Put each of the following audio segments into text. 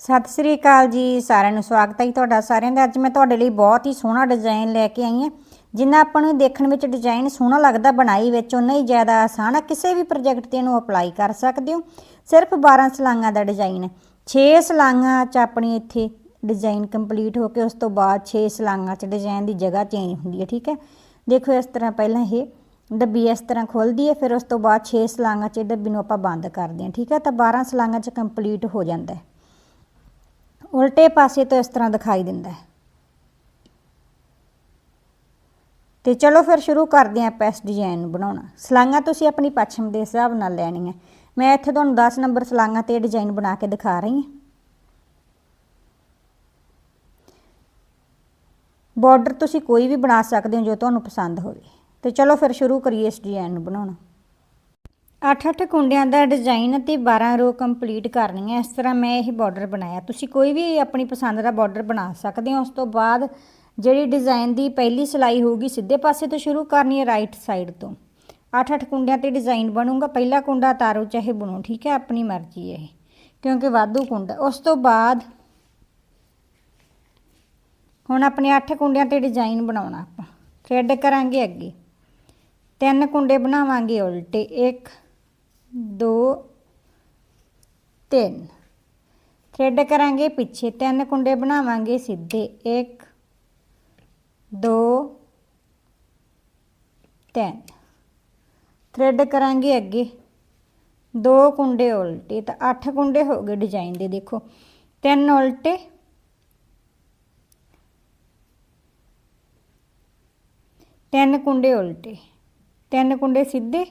ਸਤਿ ਸ੍ਰੀ ਅਕਾਲ ਜੀ, ਸਾਰਿਆਂ ਨੂੰ ਸਵਾਗਤ ਹੈ ਜੀ ਤੁਹਾਡਾ, ਸਾਰਿਆਂ ਦਾ। ਅੱਜ ਮੈਂ ਤੁਹਾਡੇ ਲਈ ਬਹੁਤ ਹੀ ਸੋਹਣਾ ਡਿਜ਼ਾਈਨ ਲੈ ਕੇ ਆਈ ਹਾਂ, ਜਿੰਨਾ ਆਪਾਂ ਨੂੰ ਦੇਖਣ ਵਿੱਚ ਡਿਜ਼ਾਈਨ ਸੋਹਣਾ ਲੱਗਦਾ, ਬਣਾਈ ਵਿੱਚ ਉਨਾ ਹੀ ਜ਼ਿਆਦਾ ਆਸਾਨ ਹੈ ਕਿਸੇ ਵੀ ਪ੍ਰੋਜੈਕਟ ਤੇ ਇਹਨੂੰ ਅਪਲਾਈ ਕਰ ਸਕਦੇ ਹੋ। ਸਿਰਫ 12 ਸਲਾਈਆਂ ਦਾ ਡਿਜ਼ਾਈਨ ਹੈ। 6 ਸਲਾਈਆਂ 'ਚ ਆਪਣੀ ਇੱਥੇ ਡਿਜ਼ਾਈਨ ਕੰਪਲੀਟ ਹੋ ਕੇ ਉਸ ਤੋਂ ਬਾਅਦ 6 ਸਲਾਈਆਂ 'ਚ ਡਿਜ਼ਾਈਨ ਦੀ ਜਗ੍ਹਾ ਚੇਂਜ ਹੁੰਦੀ ਹੈ, ਠੀਕ ਹੈ? ਦੇਖੋ ਇਸ ਤਰ੍ਹਾਂ ਪਹਿਲਾਂ ਇਹ ਡੱਬੀ ਇਸ ਤਰ੍ਹਾਂ ਖੁੱਲਦੀ ਹੈ, ਫਿਰ ਉਸ ਤੋਂ ਬਾਅਦ 6 ਸਲਾਈਆਂ 'ਚ ਡੱਬੀ ਨੂੰ ਆਪਾਂ ਬੰਦ ਕਰਦੇ ਹਾਂ, ਠੀਕ ਹੈ? ਤਾਂ 12 ਸਲਾਈਆਂ 'ਚ ਕੰਪਲੀਟ ਹੋ ਜਾਂਦਾ ਹੈ। ਉਲਟੇ ਪਾਸੇ ਤੋਂ ਇਸ ਤਰ੍ਹਾਂ ਦਿਖਾਈ ਦਿੰਦਾ ਹੈ। ਤੇ ਚਲੋ ਫਿਰ ਸ਼ੁਰੂ ਕਰਦੇ ਹਾਂ ਆਪਾਂ ਇਸ ਡਿਜ਼ਾਈਨ ਨੂੰ ਬਣਾਉਣਾ। ਸਲਾਈਆਂ ਤੁਸੀਂ ਆਪਣੀ ਪੱਛਮ ਦੇ ਹਿਸਾਬ ਨਾਲ ਲੈਣੀਆਂ ਮੈਂ ਇੱਥੇ ਤੁਹਾਨੂੰ 10 ਨੰਬਰ ਸਲਾਈਆਂ ਤੇ ਡਿਜ਼ਾਈਨ ਬਣਾ ਕੇ ਦਿਖਾ ਰਹੀ ਹਾਂ। ਬਾਰਡਰ ਤੁਸੀਂ ਕੋਈ ਵੀ ਬਣਾ ਸਕਦੇ ਹੋ ਜੋ ਤੁਹਾਨੂੰ ਪਸੰਦ ਹੋਵੇ। ਤੇ ਚਲੋ ਫਿਰ ਸ਼ੁਰੂ ਕਰੀਏ ਇਸ ਡਿਜ਼ਾਈਨ ਨੂੰ ਬਣਾਉਣਾ। 8-8 ਕੁੰਡਿਆਂ ਦਾ ਡਿਜ਼ਾਈਨ ਅਤੇ 12 ਰੋ ਕੰਪਲੀਟ ਕਰਨੀ ਹੈ ਇਸ ਤਰ੍ਹਾਂ ਮੈਂ ਇਹ ਬਾਰਡਰ ਬਣਾਇਆ। ਤੁਸੀਂ ਕੋਈ ਵੀ ਆਪਣੀ ਪਸੰਦ ਦਾ ਬਾਰਡਰ ਬਣਾ ਸਕਦੇ ਹੋ। ਉਸ ਤੋਂ ਬਾਅਦ ਜਿਹੜੀ ਡਿਜ਼ਾਈਨ ਦੀ ਪਹਿਲੀ ਸਿਲਾਈ ਹੋਊਗੀ, ਸਿੱਧੇ ਪਾਸੇ ਤੋਂ ਸ਼ੁਰੂ ਕਰਨੀ ਹੈ ਰਾਈਟ ਸਾਈਡ ਤੋਂ। 8-8 ਕੁੰਡਿਆਂ ਤੇ ਡਿਜ਼ਾਈਨ ਬਣੂਗਾ। ਪਹਿਲਾ ਕੁੰਡਾ ਤਾਰੋ ਚਾਹੇ ਬੁਣੋ, ਠੀਕ ਹੈ? ਆਪਣੀ ਮਰਜ਼ੀ ਹੈ ਇਹ, ਕਿਉਂਕਿ ਵਾਧੂ ਕੁੰਡਾ। ਉਸ ਤੋਂ ਬਾਅਦ ਹੁਣ ਆਪਣੇ 8 ਕੁੰਡਿਆਂ ਤੇ ਡਿਜ਼ਾਈਨ ਬਣਾਉਣਾ ਆਪਾਂ। ਥ੍ਰੈਡ ਕਰਾਂਗੇ ਅੱਗੇ। ਤਿੰਨ ਕੁੰਡੇ ਬਣਾਵਾਂਗੇ ਉਲਟੇ। 1 2 3 ਥ੍ਰੈਡ ਕਰਾਂਗੇ, ਪਿੱਛੇ ਤਿੰਨ ਕੁੰਡੇ ਬਣਾਵਾਂਗੇ ਸਿੱਧੇ। 1 2 3 ਥ੍ਰੈਡ ਕਰਾਂਗੇ ਅੱਗੇ। ਦੋ ਕੁੰਡੇ ਉਲਟੇ, ਤਾਂ 8 ਕੁੰਡੇ ਹੋ ਗਏ ਡਿਜ਼ਾਈਨ ਦੇ, ਦੇਖੋ। ਤਿੰਨ ਉਲਟੇ। ਤਿੰਨ ਕੁੰਡੇ ਉਲਟੇ। ਤਿੰਨ ਕੁੰਡੇ ਸਿੱਧੇ,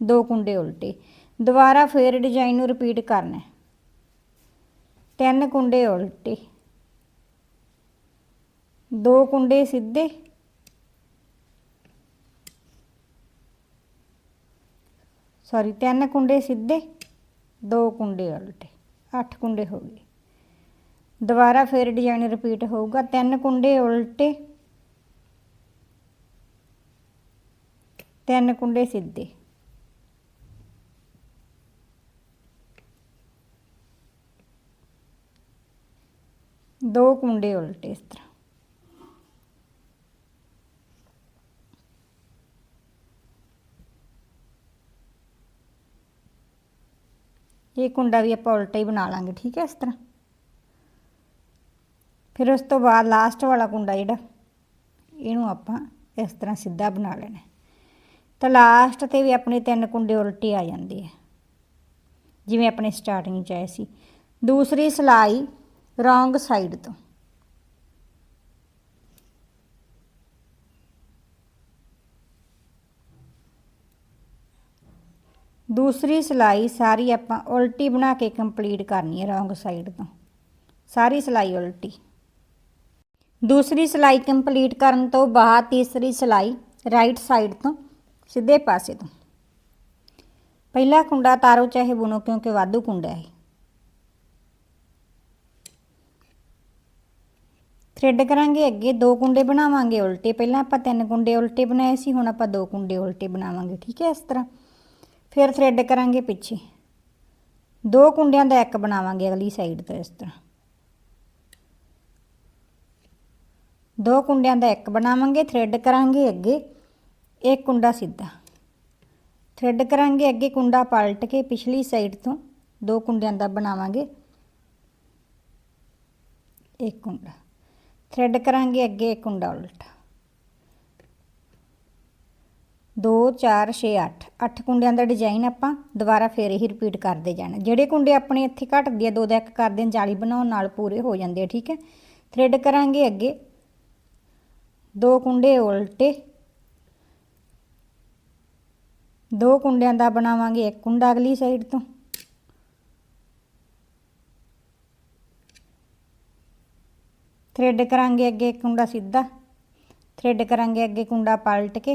ਦੋ ਕੁੰਡੇ ਉਲਟੇ। ਦੁਬਾਰਾ ਫੇਰ ਡਿਜ਼ਾਈਨ ਨੂੰ ਰਿਪੀਟ ਕਰਨਾ ਤਿੰਨ ਕੁੰਡੇ ਉਲਟੇ। ਦੋ ਕੁੰਡੇ ਸਿੱਧੇ। ਸੌਰੀ ਤਿੰਨ ਕੁੰਡੇ ਸਿੱਧੇ, ਦੋ ਕੁੰਡੇ ਉਲਟੇ, ਅੱਠ ਕੁੰਡੇ ਹੋ ਗਏ। ਦੁਬਾਰਾ ਫੇਰ ਡਿਜ਼ਾਈਨ ਰਿਪੀਟ ਹੋਊਗਾ, ਤਿੰਨ ਕੁੰਡੇ ਉਲਟੇ, ਤਿੰਨ ਕੁੰਡੇ ਸਿੱਧੇ। ਦੋ ਕੁੰਡੇ ਉਲਟੇ ਇਸ ਤਰ੍ਹਾਂ। ਇਹ ਕੁੰਡਾ ਵੀ ਆਪਾਂ ਉਲਟਾ ਹੀ ਬਣਾ ਲਾਂਗੇ, ਠੀਕ ਹੈ, ਇਸ ਤਰ੍ਹਾਂ। ਫਿਰ ਉਸ ਤੋਂ ਬਾਅਦ ਲਾਸਟ ਵਾਲਾ ਕੁੰਡਾ ਜਿਹੜਾ, ਇਹਨੂੰ ਆਪਾਂ ਇਸ ਤਰ੍ਹਾਂ ਸਿੱਧਾ ਬਣਾ ਲੈਣਾ। ਤਾਂ ਲਾਸਟ ਤੇ ਵੀ ਆਪਣੇ ਤਿੰਨ ਕੁੰਡੇ ਉਲਟੇ ਆ ਜਾਂਦੇ ਆ। ਜਿਵੇਂ ਆਪਣੇ ਸਟਾਰਟਿੰਗ ਚ ਆਏ ਸੀ। ਦੂਸਰੀ ਸਲਾਈ ਰੋਂਗ ਸਾਈਡ ਤੋਂ। ਦੂਸਰੀ ਸਿਲਾਈ ਸਾਰੀ ਆਪਾਂ ਉਲਟੀ ਬਣਾ ਕੇ ਕੰਪਲੀਟ ਕਰਨੀ ਹੈ ਰੋਂਗ ਸਾਈਡ ਤੋਂ। ਸਾਰੀ ਸਿਲਾਈ ਉਲਟੀ। ਦੂਸਰੀ ਸਿਲਾਈ ਕੰਪਲੀਟ ਕਰਨ ਤੋਂ ਬਾਅਦ ਤੀਸਰੀ ਸਿਲਾਈ ਰਾਈਟ ਸਾਈਡ ਤੋਂ ਸਿੱਧੇ ਪਾਸੇ ਤੋਂ। ਪਹਿਲਾ ਕੁੰਡਾ ਤਾਰੋ ਚਾਹੇ ਬੁਣੋ ਕਿਉਂਕਿ ਵਾਧੂ ਕੁੰਡਾ ਹੈ। ਥ੍ਰੈਡ ਕਰਾਂਗੇ, ਅੱਗੇ ਦੋ ਕੁੰਡੇ ਬਣਾਵਾਂਗੇ, ਉਲਟੇ ਪਹਿਲਾਂ ਆਪਾਂ ਤਿੰਨ ਕੁੰਡੇ ਉਲਟੇ ਬਣਾਏ ਸੀ, ਹੁਣ ਆਪਾਂ ਦੋ ਕੁੰਡੇ ਉਲਟੇ ਬਣਾਵਾਂਗੇ, ਠੀਕ ਹੈ ਇਸ ਤਰ੍ਹਾਂ। ਫਿਰ ਥ੍ਰੈਡ ਕਰਾਂਗੇ ਪਿੱਛੇ। ਦੋ ਕੁੰਡਿਆਂ ਦਾ ਇੱਕ ਬਣਾਵਾਂਗੇ ਅਗਲੀ ਸਾਈਡ ਤੋਂ ਇਸ ਤਰ੍ਹਾਂ। ਦੋ ਕੁੰਡਿਆਂ ਦਾ ਇੱਕ ਬਣਾਵਾਂਗੇ, ਥ੍ਰੈਡ ਕਰਾਂਗੇ ਅੱਗੇ, ਇੱਕ ਕੁੰਡਾ ਸਿੱਧਾ। ਥ੍ਰੈਡ ਕਰਾਂਗੇ ਅੱਗੇ, ਕੁੰਡਾ ਪਲਟ ਕੇ ਪਿਛਲੀ ਸਾਈਡ ਤੋਂ ਦੋ ਕੁੰਡਿਆਂ ਦਾ ਬਣਾਵਾਂਗੇ, ਇੱਕ ਕੁੰਡਾ। ਥ੍ਰੈਡ ਕਰਾਂਗੇ ਅੱਗੇ ਇੱਕ ਕੁੰਡਾ ਉਲਟਾ। 2 4 6 8 8 ਕੁੰਡਿਆਂ ਦਾ ਡਿਜ਼ਾਈਨ ਆਪਾਂ ਦੁਬਾਰਾ ਫੇਰ ਹੀ ਰਿਪੀਟ ਕਰਦੇ ਜਾਣਾ। ਜਿਹੜੇ ਕੁੰਡੇ ਆਪਣੇ ਇੱਥੇ ਘਟਦੇ ਆ ਦੋ ਦਾ ਇੱਕ ਕਰਦੇ ਆ, ਜਾਲੀ ਬਣਾਉਣ ਨਾਲ ਪੂਰੇ ਹੋ ਜਾਂਦੇ ਆ, ਠੀਕ ਹੈ? ਥਰੈਡ ਕਰਾਂਗੇ ਅੱਗੇ। ਦੋ ਕੁੰਡੇ ਉਲਟੇ। ਦੋ ਕੁੰਡਿਆਂ ਦਾ ਬਣਾਵਾਂਗੇ ਇੱਕ ਕੁੰਡਾ ਅਗਲੀ ਸਾਈਡ ਤੋਂ। ਥ੍ਰੈਡ ਕਰਾਂਗੇ ਅੱਗੇ ਇੱਕ ਕੁੰਡਾ ਸਿੱਧਾ, ਥ੍ਰੈਡ ਕਰਾਂਗੇ ਅੱਗੇ ਕੁੰਡਾ ਪਲਟ ਕੇ,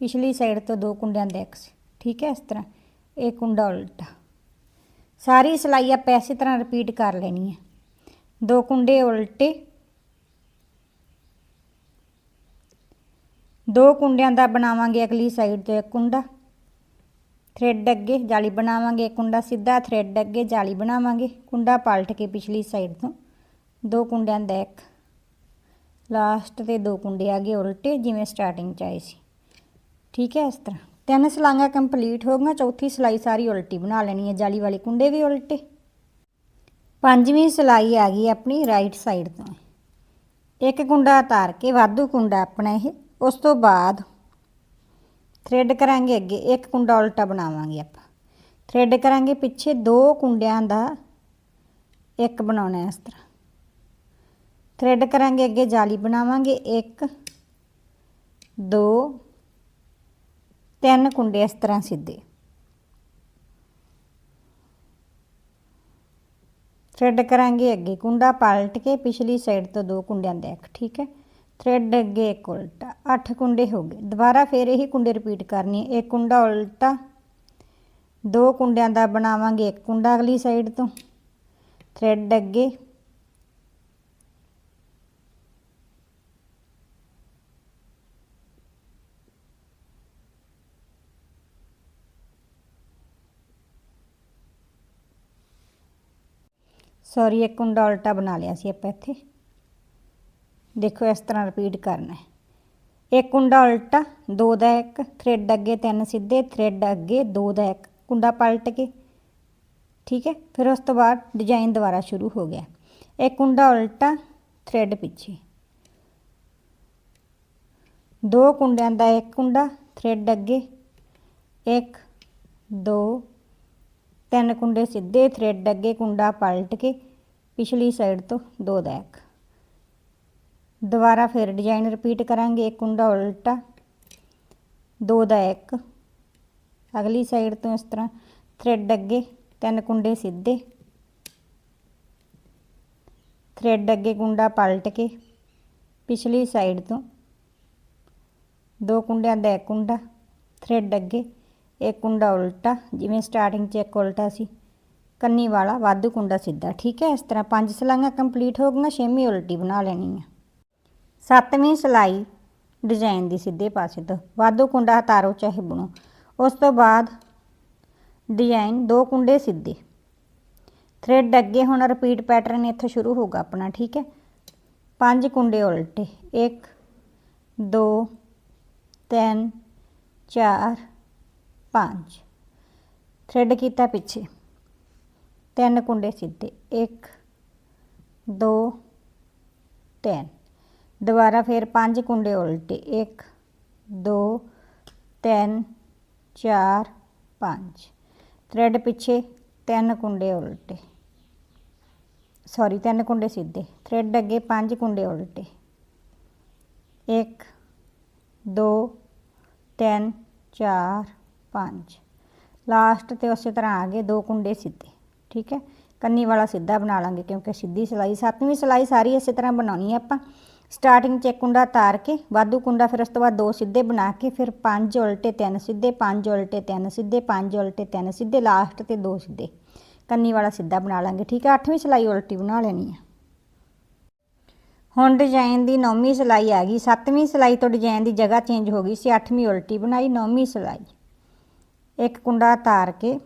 ਪਿਛਲੀ ਸਾਈਡ ਤੋਂ ਦੋ ਕੁੰਡਿਆਂ ਦੇ ਇੱਕ ਠੀਕ ਹੈ ਇਸ ਤਰ੍ਹਾਂ, ਇਹ ਕੁੰਡਾ ਉਲਟਾ। ਸਾਰੀ ਸਿਲਾਈ ਆਪਾਂ ਇਸੇ ਤਰ੍ਹਾਂ ਰਿਪੀਟ ਕਰ ਲੈਣੀ ਹੈ। ਦੋ ਕੁੰਡੇ ਉਲਟੇ, ਦੋ ਕੁੰਡਿਆਂ ਦਾ ਬਣਾਵਾਂਗੇ ਅਗਲੀ ਸਾਈਡ ਤੋਂ ਇੱਕ ਕੁੰਡਾ, ਥ੍ਰੈਡ ਅੱਗੇ ਜਾਲੀ ਬਣਾਵਾਂਗੇ ਕੁੰਡਾ ਸਿੱਧਾ, ਥ੍ਰੈਡ ਅੱਗੇ ਜਾਲੀ ਬਣਾਵਾਂਗੇ, ਕੁੰਡਾ ਪਲਟ ਕੇ ਪਿਛਲੀ ਸਾਈਡ ਤੋਂ। ਦੋ ਕੁੰਡਿਆਂ ਦਾ ਇੱਕ। ਲਾਸਟ ਤੇ ਦੋ ਕੁੰਡੇ ਆ ਗਏ ਉਲਟੇ, ਜਿਵੇਂ ਸਟਾਰਟਿੰਗ ਚ ਆਏ ਸੀ। ਠੀਕ ਹੈ ਇਸ ਤਰ੍ਹਾਂ। ਤਿੰਨ ਸਲਾਈਆਂ ਕੰਪਲੀਟ ਹੋ ਗਈਆਂ, ਚੌਥੀ ਸਲਾਈ ਸਾਰੀ ਉਲਟੀ ਬਣਾ ਲੈਣੀ ਹੈ। ਜਾਲੀ ਵਾਲੇ ਕੁੰਡੇ ਵੀ ਉਲਟੇ। ਪੰਜਵੀਂ ਸਲਾਈ ਆ ਗਈ ਆਪਣੀ ਰਾਈਟ ਸਾਈਡ ਤੋਂ। ਇੱਕ ਕੁੰਡਾ ਉਤਾਰ ਕੇ ਵਾਧੂ ਕੁੰਡਾ ਆਪਣਾ ਇਹ। ਉਸ ਤੋਂ ਬਾਅਦ ਥ੍ਰੈਡ ਕਰਾਂਗੇ ਅੱਗੇ। ਇੱਕ ਕੁੰਡਾ ਉਲਟਾ ਬਣਾਵਾਂਗੇ ਆਪਾਂ। ਥ੍ਰੈਡ ਕਰਾਂਗੇ ਪਿੱਛੇ ਦੋ ਕੁੰਡਿਆਂ ਦਾ ਇੱਕ ਬਣਾਉਣਾ ਇਸ ਤਰ੍ਹਾਂ। ਥ੍ਰੈਡ ਕਰਾਂਗੇ, ਅੱਗੇ ਜਾਲੀ ਬਣਾਵਾਂਗੇ। 1 2 ਤਿੰਨ ਕੁੰਡੇ ਇਸ ਤਰ੍ਹਾਂ ਸਿੱਧੇ। ਥ੍ਰੈਡ ਕਰਾਂਗੇ ਅੱਗੇ ਕੁੰਡਾ ਪਲਟ ਕੇ, ਪਿਛਲੀ ਸਾਈਡ ਤੋਂ ਦੋ ਕੁੰਡਿਆਂ ਦਾ ਇੱਕ, ਠੀਕ ਹੈ? ਥਰੈਡ ਅੱਗੇ ਇੱਕ ਉਲਟਾ, ਅੱਠ ਕੁੰਡੇ ਹੋ ਗਏ। ਦੁਬਾਰਾ ਫੇਰ ਇਹੀ ਕੁੰਡੇ ਰਿਪੀਟ ਕਰਨੀ ਹੈ। ਇੱਕ ਕੁੰਡਾ ਉਲਟਾ, ਦੋ ਕੁੰਡਿਆਂ ਦਾ ਬਣਾਵਾਂਗੇ ਇੱਕ ਕੁੰਡਾ ਅਗਲੀ ਸਾਈਡ ਤੋਂ। ਥ੍ਰੈਡ ਅੱਗੇ ਸੌਰੀ ਇੱਕ ਕੁੰਡਾ ਉਲਟਾ ਬਣਾ ਲਿਆ ਸੀ ਆਪਾਂ ਇੱਥੇ। ਦੇਖੋ ਇਸ ਤਰ੍ਹਾਂ ਰਿਪੀਟ ਕਰਨਾ ਹੈ। ਇੱਕ ਕੁੰਡਾ ਉਲਟਾ ਦੋ ਦਾ ਇੱਕ ਥ੍ਰੈਡ ਅੱਗੇ ਤਿੰਨ ਸਿੱਧੇ ਥ੍ਰੈਡ ਅੱਗੇ ਦੋ ਦਾ ਇੱਕ। ਕੁੰਡਾ ਪਲਟ ਕੇ, ਠੀਕ ਹੈ? ਫਿਰ ਉਸ ਤੋਂ ਬਾਅਦ ਡਿਜ਼ਾਈਨ ਦੁਬਾਰਾ ਸ਼ੁਰੂ ਹੋ ਗਿਆ। ਇੱਕ ਕੁੰਡਾ ਉਲਟਾ ਥ੍ਰੈਡ ਪਿੱਛੇ। ਦੋ ਕੁੰਡਿਆਂ ਦਾ ਇੱਕ ਕੁੰਡਾ ਥ੍ਰੈਡ ਅੱਗੇ। ਇੱਕ, ਦੋ ਤਿੰਨ ਕੁੰਡੇ ਸਿੱਧੇ ਥ੍ਰੈਡ ਅੱਗੇ ਕੁੰਡਾ ਪਲਟ ਕੇ ਪਿਛਲੀ ਸਾਈਡ ਤੋਂ ਦੋ ਦਾ ਇੱਕ ਦੁਬਾਰਾ ਫਿਰ ਡਿਜ਼ਾਈਨ ਰਿਪੀਟ ਕਰਾਂਗੇ, ਇੱਕ ਕੁੰਡਾ ਉਲਟਾ, ਦੋ ਦਾ ਇੱਕ ਅਗਲੀ ਸਾਈਡ ਤੋਂ ਇਸ ਤਰ੍ਹਾਂ ਥ੍ਰੈਡ ਅੱਗੇ ਤਿੰਨ ਕੁੰਡੇ ਸਿੱਧੇ ਥ੍ਰੈਡ ਅੱਗੇ ਕੁੰਡਾ ਪਲਟ ਕੇ ਪਿਛਲੀ ਸਾਈਡ ਤੋਂ ਦੋ ਕੁੰਡਿਆਂ ਦਾ ਇੱਕ ਕੁੰਡਾ ਥ੍ਰੈਡ ਅੱਗੇ ਇੱਕ ਕੁੰਡਾ ਉਲਟਾ, ਜਿਵੇਂ ਸਟਾਰਟਿੰਗ 'ਚ ਇੱਕ ਉਲਟਾ ਸੀ। ਕੰਨੀ ਵਾਲਾ ਵਾਧੂ ਕੁੰਡਾ ਸਿੱਧਾ, ਠੀਕ ਹੈ? ਇਸ ਤਰ੍ਹਾਂ ਪੰਜ ਸਲਾਈਆਂ ਕੰਪਲੀਟ ਹੋ ਗਈਆਂ, ਛੇਵੀਂ ਉਲਟੀ ਬਣਾ ਲੈਣੀ ਹੈ ਸੱਤਵੀਂ ਸਲਾਈ ਡਿਜ਼ਾਈਨ ਦੀ ਸਿੱਧੇ ਪਾਸੇ ਤੋਂ। ਵਾਧੂ ਕੁੰਡਾ ਹਤਾਰੋ ਚਾਹੇ ਬੁਣੋ। ਉਸ ਤੋਂ ਬਾਅਦ ਡਿਜ਼ਾਈਨ ਦੋ ਕੁੰਡੇ ਸਿੱਧੇ। ਥ੍ਰੈਡ ਅੱਗੇ ਹੁਣ ਰਿਪੀਟ ਪੈਟਰਨ ਇੱਥੇ ਸ਼ੁਰੂ ਹੋਗਾ ਆਪਣਾ, ਠੀਕ ਹੈ? ਪੰਜ ਕੁੰਡੇ ਉਲਟੇ। 1 2 3 4 5 ਥ੍ਰੈਡ ਕੀਤਾ ਪਿੱਛੇ। ਤਿੰਨ ਕੁੰਡੇ ਸਿੱਧੇ। 1 2 3 ਦੁਬਾਰਾ ਫਿਰ ਪੰਜ ਕੁੰਡੇ ਉਲਟੇ। 1 2 3 4 5 ਥ੍ਰੈਡ ਪਿੱਛੇ ਤਿੰਨ ਕੁੰਡੇ ਉਲਟੇ। ਸੌਰੀ ਤਿੰਨ ਕੁੰਡੇ ਸਿੱਧੇ। ਥ੍ਰੈਡ ਅੱਗੇ ਪੰਜ ਕੁੰਡੇ ਉਲਟੇ। 1 2 3 4 5 ਲਾਸਟ ਤੇ ਉਸੇ ਤਰ੍ਹਾਂ ਆ ਗਏ, ਦੋ ਕੁੰਡੇ ਸਿੱਧੇ, ਠੀਕ ਹੈ? ਕੰਨੀ ਵਾਲਾ ਸਿੱਧਾ ਬਣਾ ਲਾਂਗੇ, ਕਿਉਂਕਿ ਸਿੱਧੀ ਸਿਲਾਈ, ਸੱਤਵੀਂ ਸਿਲਾਈ ਸਾਰੀ ਇਸੇ ਤਰ੍ਹਾਂ ਬਣਾਉਣੀ ਹੈ ਆਪਾਂ। ਸਟਾਰਟਿੰਗ 'ਚ ਇੱਕ ਕੁੰਡਾ ਤਾਰ ਕੇ, ਵਾਧੂ ਕੁੰਡਾ, ਫਿਰ ਉਸ ਤੋਂ ਬਾਅਦ ਦੋ ਸਿੱਧੇ ਬਣਾ ਕੇ, ਫਿਰ ਪੰਜ ਉਲਟੇ, ਤਿੰਨ ਸਿੱਧੇ, ਪੰਜ ਉਲਟੇ, ਤਿੰਨ ਸਿੱਧੇ, ਪੰਜ ਉਲਟੇ, ਤਿੰਨ ਸਿੱਧੇ ਲਾਸਟ ਤੇ ਦੋ ਸਿੱਧੇ। ਕੰਨੀ ਵਾਲਾ ਸਿੱਧਾ ਬਣਾ ਲਾਂਗੇ, ਠੀਕ ਹੈ? ਅੱਠਵੀਂ ਸਿਲਾਈ ਉਲਟੀ ਬਣਾ ਲੈਣੀ ਹੈ। ਹੁਣ ਡਿਜ਼ਾਈਨ ਦੀ ਨੌਵੀਂ ਸਿਲਾਈ ਆ ਗਈ, ਸੱਤਵੀਂ ਸਿਲਾਈ ਤੋਂ ਡਿਜ਼ਾਈਨ ਦੀ ਜਗ੍ਹਾ ਚੇਂਜ ਹੋ ਗਈ ਸੀ, ਅੱਠਵੀਂ ਉਲਟੀ ਬਣਾਈ, ਨੌਵੀਂ ਸਿਲਾਈ। ਇੱਕ ਕੁੰਡਾ ਤਾਰ ਕੇ,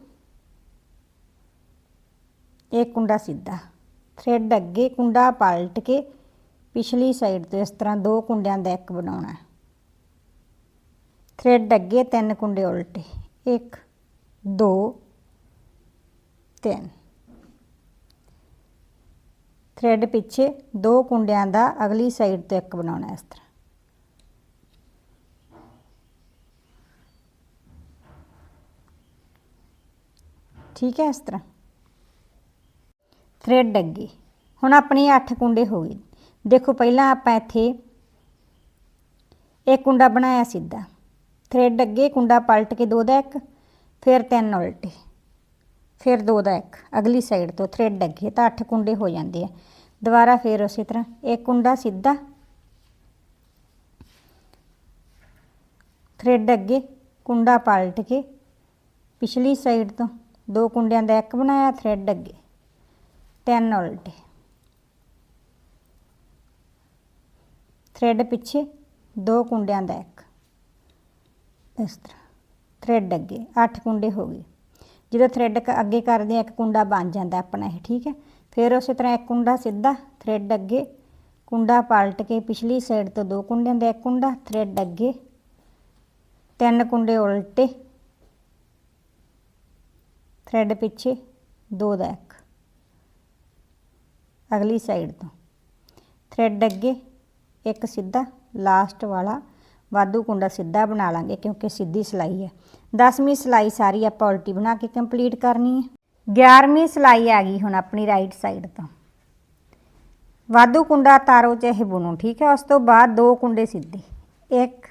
ਇੱਕ ਕੁੰਡਾ ਸਿੱਧਾ। ਥ੍ਰੈਡ ਅੱਗੇ ਕੁੰਡਾ ਪਲਟ ਕੇ ਪਿਛਲੀ ਸਾਈਡ ਤੋਂ ਇਸ ਤਰ੍ਹਾਂ ਦੋ ਕੁੰਡਿਆਂ ਦਾ ਇੱਕ ਬਣਾਉਣਾ ਥ੍ਰੈਡ ਅੱਗੇ ਤਿੰਨ ਕੁੰਡੇ ਉਲਟੇ 1 2 3 ਥ੍ਰੈਡ ਪਿੱਛੇ ਦੋ ਕੁੰਡਿਆਂ ਦਾ ਅਗਲੀ ਸਾਈਡ ਤੋਂ ਇੱਕ ਬਣਾਉਣਾ ਇਸ ਤਰ੍ਹਾਂ। ਠੀਕ ਹੈ ਇਸ ਤਰ੍ਹਾਂ? ਥ੍ਰੈਡ ਅੱਗੇ। ਹੁਣ ਆਪਣੇ 8 ਕੁੰਡੇ ਹੋ ਗਏ। ਦੇਖੋ ਪਹਿਲਾਂ ਆਪਾਂ ਇੱਥੇ ਇੱਕ ਕੁੰਡਾ ਬਣਾਇਆ ਸਿੱਧਾ। ਥ੍ਰੈਡ ਅੱਗੇ ਕੁੰਡਾ ਪਲਟ ਕੇ ਦੋ ਦਾ ਇੱਕ, ਫਿਰ ਤਿੰਨ ਉਲਟੇ। ਫਿਰ ਦੋ ਦਾ ਇੱਕ। ਅਗਲੀ ਸਾਈਡ ਤੋਂ ਥ੍ਰੈਡ ਅੱਗੇ ਤਾਂ 8 ਕੁੰਡੇ ਹੋ ਜਾਂਦੇ ਆ। ਦੁਬਾਰਾ ਫਿਰ ਉਸੇ ਤਰ੍ਹਾਂ ਇੱਕ ਕੁੰਡਾ ਸਿੱਧਾ। ਥਰੈਡ ਅੱਗੇ ਕੁੰਡਾ ਪਲਟ ਕੇ ਪਿਛਲੀ ਸਾਈਡ ਤੋਂ ਦੋ ਕੁੰਡਿਆਂ ਦਾ ਇੱਕ ਬਣਾਇਆ ਥ੍ਰੈਡ ਅੱਗੇ। ਤਿੰਨ ਉਲਟੇ। ਥ੍ਰੈਡ ਪਿੱਛੇ, ਦੋ ਕੁੰਡਿਆਂ ਦਾ ਇੱਕ। ਇਸ ਤਰ੍ਹਾਂ। ਥ੍ਰੈਡ ਅੱਗੇ। 8 ਕੁੰਡੇ ਹੋ ਗਏ। ਜਦੋਂ ਥ੍ਰੈਡ ਅੱਗੇ ਕਰਦੇ ਆ ਇੱਕ ਕੁੰਡਾ ਬਣ ਜਾਂਦਾ ਆਪਣਾ ਇਹ, ਠੀਕ ਹੈ? ਫਿਰ ਉਸੇ ਤਰ੍ਹਾਂ ਇੱਕ ਕੁੰਡਾ ਸਿੱਧਾ ਥਰੈਡ ਅੱਗੇ। ਕੁੰਡਾ ਪਲਟ ਕੇ ਪਿਛਲੀ ਸਾਈਡ ਤੋਂ ਦੋ ਕੁੰਡਿਆਂ ਦਾ ਇੱਕ ਕੁੰਡਾ ਥ੍ਰੈਡ ਅੱਗੇ। ਤਿੰਨ ਕੁੰਡੇ ਉਲਟੇ। ਥ੍ਰੈਡ ਪਿੱਛੇ ਦੋ ਦਾ ਇੱਕ ਅਗਲੀ ਸਾਈਡ ਤੋਂ ਥ੍ਰੈਡ ਅੱਗੇ ਇੱਕ ਸਿੱਧਾ ਲਾਸਟ ਵਾਲਾ ਵਾਧੂ ਕੁੰਡਾ ਸਿੱਧਾ ਬਣਾ ਲਾਂਗੇ ਕਿਉਂਕਿ ਸਿੱਧੀ ਸਿਲਾਈ ਹੈ 10ਵੀਂ ਸਿਲਾਈ ਸਾਰੀ ਆਪਾਂ ਉਲਟੀ ਬਣਾ ਕੇ ਕੰਪਲੀਟ ਕਰਨੀ ਹੈ 11ਵੀਂ ਸਿਲਾਈ ਆ ਗਈ ਹੁਣ ਆਪਣੀ ਰਾਈਟ ਸਾਈਡ ਤੋਂ ਵਾਧੂ ਕੁੰਡਾ ਤਾਰੋ ਚਾਹੇ ਬੁਣੋ ਠੀਕ ਹੈ ਉਸ ਤੋਂ ਬਾਅਦ ਦੋ ਕੁੰਡੇ ਸਿੱਧੇ ਇੱਕ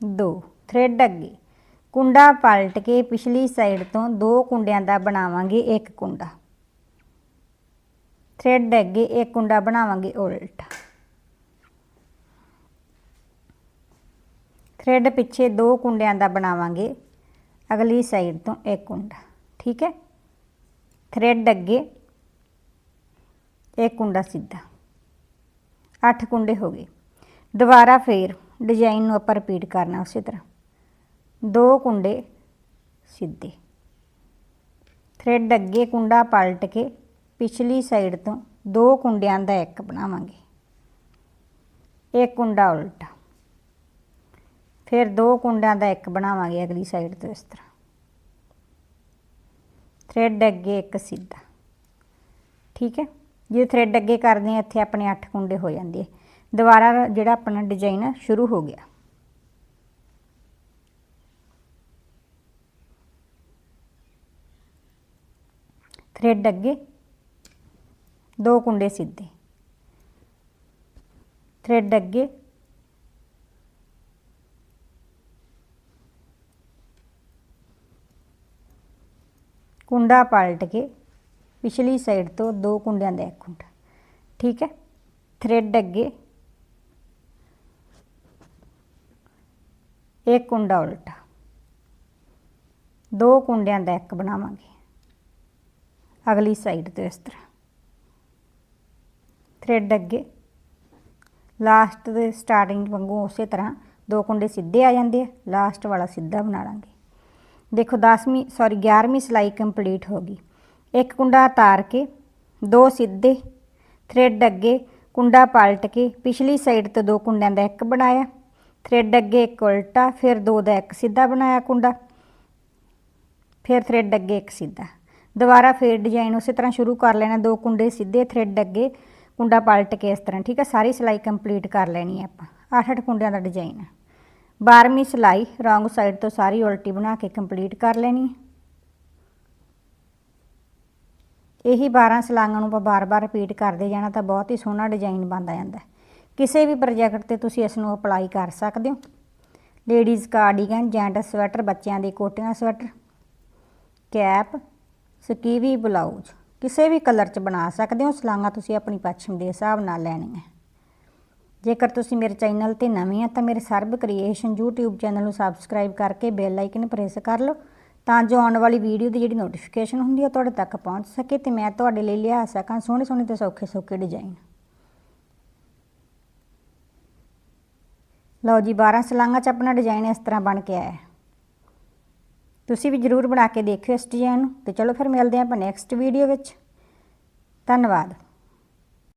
ਦੋ ਥ੍ਰੈਡ ਅੱਗੇ ਕੁੰਡਾ ਪਲਟ ਕੇ ਪਿਛਲੀ ਸਾਈਡ ਤੋਂ ਦੋ ਕੁੰਡਿਆਂ ਦਾ ਬਣਾਵਾਂਗੇ ਇੱਕ ਕੁੰਡਾ। ਥ੍ਰੈਡ ਅੱਗੇ ਇੱਕ ਕੁੰਡਾ ਬਣਾਵਾਂਗੇ ਉਲਟ। ਥ੍ਰੈਡ ਪਿੱਛੇ ਦੋ ਕੁੰਡਿਆਂ ਦਾ ਬਣਾਵਾਂਗੇ, ਅਗਲੀ ਸਾਈਡ ਤੋਂ ਇੱਕ ਕੁੰਡਾ। ਠੀਕ ਹੈ? ਥ੍ਰੈਡ ਅੱਗੇ ਇੱਕ ਕੁੰਡਾ ਸਿੱਧਾ। 8 ਕੁੰਡੇ ਹੋ ਗਏ। ਦੁਬਾਰਾ ਫੇਰ ਡਿਜ਼ਾਈਨ ਨੂੰ ਆਪਾਂ ਰਿਪੀਟ ਕਰਨਾ ਉਸੇ ਤਰ੍ਹਾਂ। ਦੋ ਕੁੰਡੇ ਸਿੱਧੇ। ਥ੍ਰੈਡ ਅੱਗੇ ਕੁੰਡਾ ਪਲਟ ਕੇ ਪਿਛਲੀ ਸਾਈਡ ਤੋਂ ਦੋ ਕੁੰਡਿਆਂ ਦਾ ਇੱਕ ਬਣਾਵਾਂਗੇ। ਇੱਕ ਕੁੰਡਾ ਉਲਟਾ। ਫਿਰ ਦੋ ਕੁੰਡਿਆਂ ਦਾ ਇੱਕ ਬਣਾਵਾਂਗੇ ਅਗਲੀ ਸਾਈਡ ਤੋਂ ਇਸ ਤਰ੍ਹਾਂ। ਥ੍ਰੈਡ ਅੱਗੇ ਇੱਕ ਸਿੱਧਾ। ਠੀਕ ਹੈ? ਜੇ ਥ੍ਰੈਡ ਅੱਗੇ ਕਰਦੇ ਆ ਇੱਥੇ ਆਪਣੇ 8 ਕੁੰਡੇ ਹੋ ਜਾਂਦੇ ਦੁਬਾਰਾ ਜਿਹੜਾ ਆਪਣਾ ਡਿਜ਼ਾਈਨ ਸ਼ੁਰੂ ਹੋ ਗਿਆ। ਥ੍ਰੈਡ ਅੱਗੇ, ਦੋ ਕੁੰਡੇ ਸਿੱਧੇ। ਥ੍ਰੈਡ ਅੱਗੇ, ਕੁੰਡਾ ਪਲਟ ਕੇ ਪਿਛਲੀ ਸਾਈਡ ਤੋਂ ਦੋ ਕੁੰਡਿਆਂ ਦਾ ਇੱਕ ਕੁੰਡਾ। ਠੀਕ ਹੈ? ਥ੍ਰੈਡ ਅੱਗੇ, ਇੱਕ ਕੁੰਡਾ ਉਲਟਾ। ਦੋ ਕੁੰਡਿਆਂ ਦਾ ਇੱਕ ਬਣਾਵਾਂਗੇ। ਅਗਲੀ ਸਾਈਡ ਤੋਂ ਇਸ ਤਰ੍ਹਾਂ। ਥ੍ਰੈਡ ਅੱਗੇ। ਲਾਸਟ ਦੇ ਸਟਾਰਟਿੰਗ ਵਾਂਗੂ ਉਸੇ ਤਰ੍ਹਾਂ ਦੋ ਕੁੰਡੇ ਸਿੱਧੇ ਆ ਜਾਂਦੇ ਆ ਲਾਸਟ ਵਾਲਾ ਸਿੱਧਾ ਬਣਾ ਲਾਂਗੇ। ਦੇਖੋ 10ਵੀਂ ਸੌਰੀ 11ਵੀਂ ਸਿਲਾਈ ਕੰਪਲੀਟ ਹੋ ਗਈ। ਇੱਕ ਕੁੰਡਾ ਤਾਰ ਕੇ, ਦੋ ਸਿੱਧੇ ਥ੍ਰੈਡ ਅੱਗੇ ਕੁੰਡਾ ਪਲਟ ਕੇ, ਪਿਛਲੀ ਸਾਈਡ ਤੋਂ ਦੋ ਕੁੰਡਿਆਂ ਦਾ ਇੱਕ ਬਣਾਇਆ। ਥ੍ਰੈਡ ਅੱਗੇ ਇੱਕ ਉਲਟਾ, ਫਿਰ ਦੋ ਦਾ ਇੱਕ ਸਿੱਧਾ ਬਣਾਇਆ ਕੁੰਡਾ। ਫਿਰ ਥ੍ਰੈਡ ਅੱਗੇ ਇੱਕ ਸਿੱਧਾ। ਦੁਬਾਰਾ ਫੇਰ ਡਿਜ਼ਾਈਨ ਉਸੇ ਤਰ੍ਹਾਂ ਸ਼ੁਰੂ ਕਰ ਲੈਣਾ, ਦੋ ਕੁੰਡੇ ਸਿੱਧੇ ਥ੍ਰੈਡ ਅੱਗੇ, ਕੁੰਡਾ ਪਲਟ ਕੇ ਇਸ ਤਰ੍ਹਾਂ, ਠੀਕ ਹੈ ਸਾਰੀ ਸਿਲਾਈ ਕੰਪਲੀਟ ਕਰ ਲੈਣੀ ਹੈ ਆਪਾਂ। 8-8 ਕੁੰਡਿਆਂ ਦਾ ਡਿਜ਼ਾਈਨ ਹੈ 12ਵੀਂ ਸਿਲਾਈ ਰੋਂਗ ਸਾਈਡ ਤੋਂ ਸਾਰੀ ਉਲਟੀ ਬਣਾ ਕੇ ਕੰਪਲੀਟ ਕਰ ਲੈਣੀ ਹੈ ਇਹੀ 12 ਸਲਾਈਆਂ ਨੂੰ ਆਪਾਂ ਬਾਰ-ਬਾਰ ਰਿਪੀਟ ਕਰਦੇ ਜਾਣਾ ਤਾਂ ਬਹੁਤ ਹੀ ਸੋਹਣਾ ਡਿਜ਼ਾਈਨ ਬਣਦਾ ਜਾਂਦਾ ਕਿਸੇ ਵੀ ਪ੍ਰੋਜੈਕਟ ਤੇ ਤੁਸੀਂ ਇਸ ਨੂੰ ਅਪਲਾਈ ਕਰ ਸਕਦੇ ਹੋ। ਲੇਡੀਜ਼ ਕਾਰਡੀਗਨ ਜੈਂਟਸ ਸਵੈਟਰ ਬੱਚਿਆਂ ਦੇ ਕੋਟੀਆਂ ਸਵੈਟਰ ਕੈਪ ਸਕੀਵੀ ਬਲਾਊਜ਼। ਕਿਸੇ ਵੀ ਕਲਰ 'ਚ ਬਣਾ ਸਕਦੇ ਹੋ, ਸਲਾਂਗਾ ਤੁਸੀਂ ਆਪਣੀ ਪਛਮ ਦੇ ਹਿਸਾਬ ਨਾਲ ਲੈਣੀਆਂ। ਜੇਕਰ ਤੁਸੀਂ ਮੇਰੇ ਚੈਨਲ ਤੇ ਨਵੇਂ ਆ ਤਾਂ ਮੇਰੇ ਸਰਬ ਕ੍ਰੀਏਸ਼ਨ YouTube ਚੈਨਲ ਨੂੰ ਸਬਸਕ੍ਰਾਈਬ ਕਰਕੇ ਬੈਲ ਆਈਕਨ ਪ੍ਰੈਸ ਕਰ ਲਓ, ਤਾਂ ਜੋ ਆਉਣ ਵਾਲੀ ਵੀਡੀਓ ਦੀ ਜਿਹੜੀ ਨੋਟੀਫਿਕੇਸ਼ਨ ਹੁੰਦੀ ਹੈ ਉਹ ਤੁਹਾਡੇ ਤੱਕ ਪਹੁੰਚ ਸਕੇ ਤੇ ਮੈਂ ਤੁਹਾਡੇ ਲਈ ਲਿਆ ਸਕਾਂ ਸੋਹਣੇ ਸੋਹਣੇ ਤੇ ਸੌਖੇ ਸੌਖੇ ਡਿਜ਼ਾਈਨ ਲਓ ਜੀ 12 ਸਲਾਂਗਾ 'ਚ ਆਪਣਾ ਡਿਜ਼ਾਈਨ ਇਸ ਤਰ੍ਹਾਂ ਬਣ ਕੇ ਆਇਆ। ਤੁਸੀਂ ਵੀ ਜਰੂਰ ਬਣਾ ਕੇ ਦੇਖਿਓ ਇਸ ਡਿਜ਼ਾਈਨ ਨੂੰ। ਤੇ ਚਲੋ ਫਿਰ ਮਿਲਦੇ ਹਾਂ ਆਪਾਂ ਨੈਕਸਟ ਵੀਡੀਓ ਵਿੱਚ। ਧੰਨਵਾਦ।